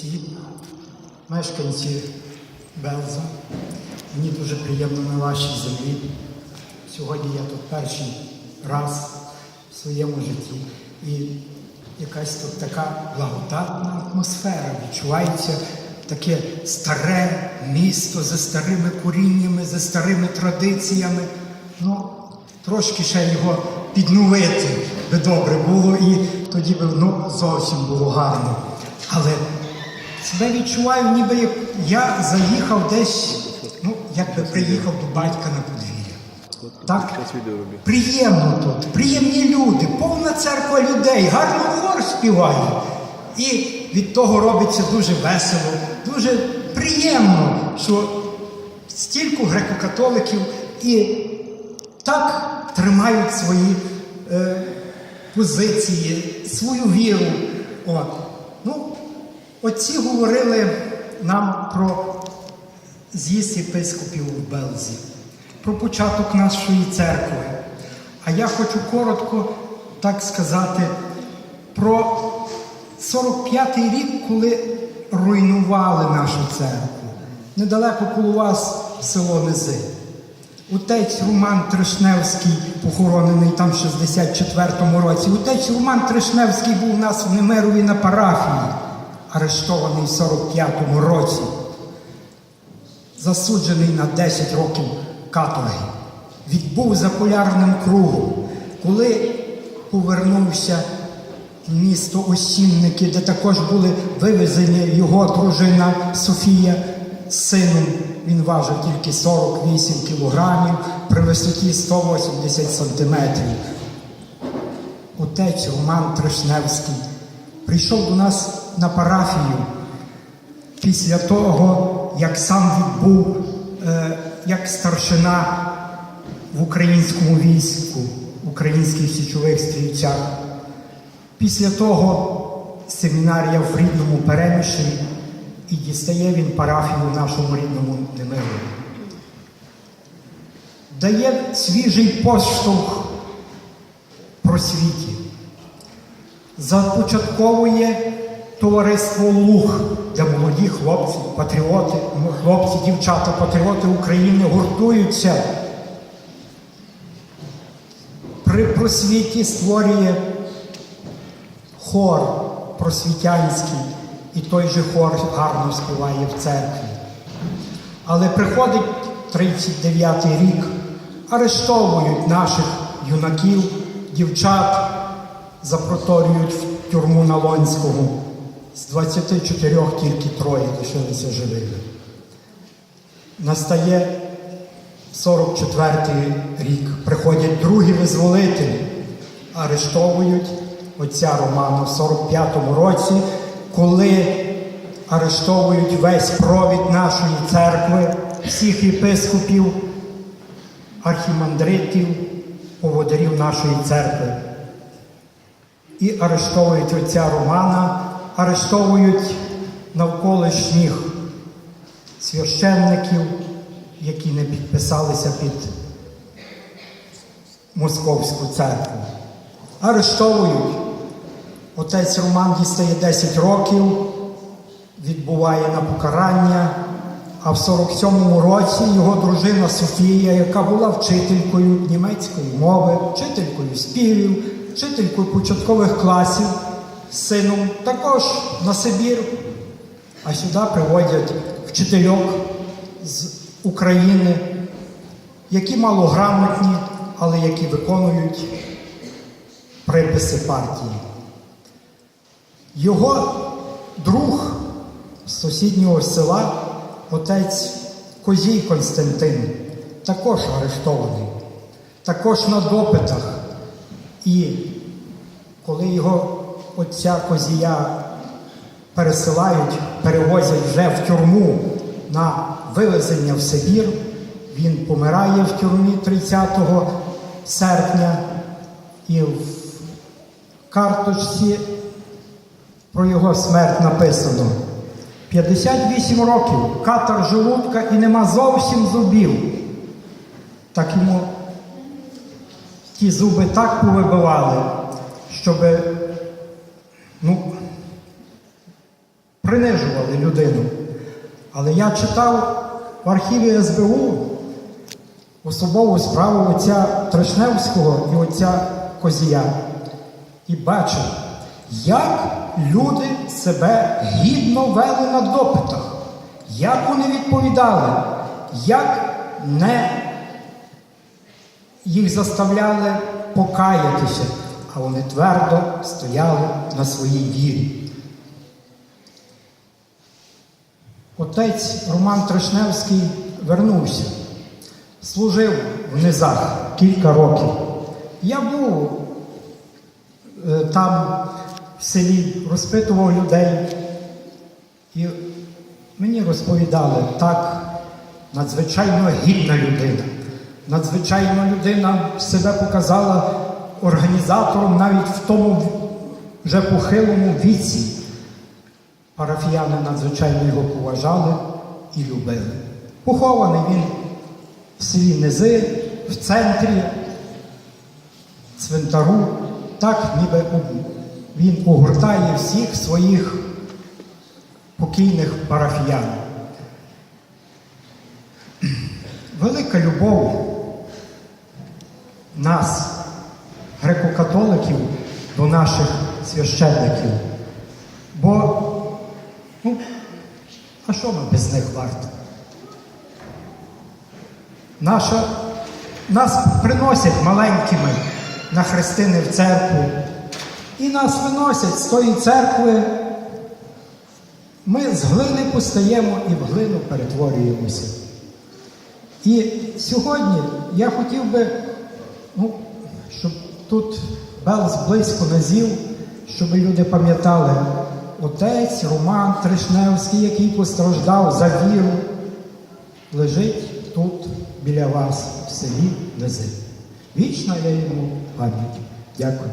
отці, мешканці Белза. Мені дуже приємно на вашій землі. Сьогодні я тут перший раз в своєму житті. І якась тут така благодатна атмосфера. Відчувається таке старе місто за старими коріннями, за старими традиціями. Ну, трошки ще його підновити би добре було, і тоді би ну, зовсім було гарно. Але себе відчуваю, ніби я заїхав десь, ну, якби приїхав до батька на подвір'я. Так? Приємно тут, приємні люди, повна церква людей, гарно хор співає. І від того робиться дуже весело, дуже приємно, що стільки греко-католиків і так тримають свої е, позиції, свою віру. От. Отці говорили нам про з'їзд єпископів в Белзі, про початок нашої церкви. А я хочу коротко так сказати про 45-й рік, коли руйнували нашу церкву. Недалеко коло вас село Низи. Отець Роман Тришневський, похоронений там в 64-му році. Отець Роман Тришневський був у нас в Немирові на парафії, арештований в 45-му році, засуджений на 10 років каторги. Відбув за полярним кругом. Коли повернувся в місто Осінники, де також були вивезені його дружина Софія з сином. Він важив тільки 48 кілограмів при висоті 180 сантиметрів. Отець Роман Тришневський прийшов до нас на парафію після того, як сам відбув е, як старшина в українському війську, українських січових стрільцях. Після того семінарія в рідному переміщенні і дістає він парафію нашому рідному Немиру. Дає свіжий поштовх просвіті. Започатковує товариство Луг, де молоді хлопці, патріоти, ну, хлопці, дівчата, патріоти України гуртуються. При просвіті створює хор просвітянський, і той же хор гарно співає в церкві. Але приходить 39-й рік, арештовують наших юнаків, дівчат, запроторюють в тюрму Налонського. З 24 тільки троє лишилися живими. Настає 44-й рік. Приходять другі визволителі, арештовують отця Романа в 45-му році, коли арештовують весь провід нашої церкви, всіх єпископів, архімандритів, поводарів нашої церкви. І арештовують отця Романа, арештовують навколишніх священників, які не підписалися під Московську церкву. Арештовують. Отець Роман дістає 10 років, відбуває на покарання. А в 47-му році його дружина Софія, яка була вчителькою німецької мови, вчителькою співів, вчителькою початкових класів, сином також на Сибір. А сюди приводять вчительок з України, які малограмотні, але які виконують приписи партії. Його друг з сусіднього села, отець Козій Константин, також арештований, також на допитах. І коли його отця Козія пересилають, перевозять вже в тюрму на вивезення в Сибір, він помирає в тюрмі 30 серпня і в карточці про його смерть написано. 58 років, катар желудка і нема зовсім зубів. Так йому ті зуби так повибивали, щоб ну, принижували людину. Але я читав в архіві СБУ особову справу отця Трошневського і отця Козія. І бачив, як люди себе гідно вели на допитах, як вони відповідали, як не їх заставляли покаятися, а вони твердо стояли на своїй вірі. Отець Роман Трошневський вернувся, служив в низах кілька років. Я був е, там в селі, розпитував людей, і мені розповідали, так, надзвичайно гідна людина. Надзвичайно людина себе показала організатором навіть в тому вже похилому віці. Парафіяни надзвичайно його поважали і любили. Похований він в селі Низи, в центрі цвинтару, так ніби він огортає всіх своїх покійних парафіян. Велика любов нас, наших священників. Бо, ну, а що ми без них варті? Наша, нас приносять маленькими на хрестини в церкву. І нас виносять з тої церкви. Ми з глини постаємо і в глину перетворюємося. І сьогодні я хотів би, ну, щоб тут Белс близько назів, щоб люди пам'ятали, отець Роман Тришневський, який постраждав за віру, лежить тут біля вас в селі Лези. Вічна я йому пам'ять. Дякую.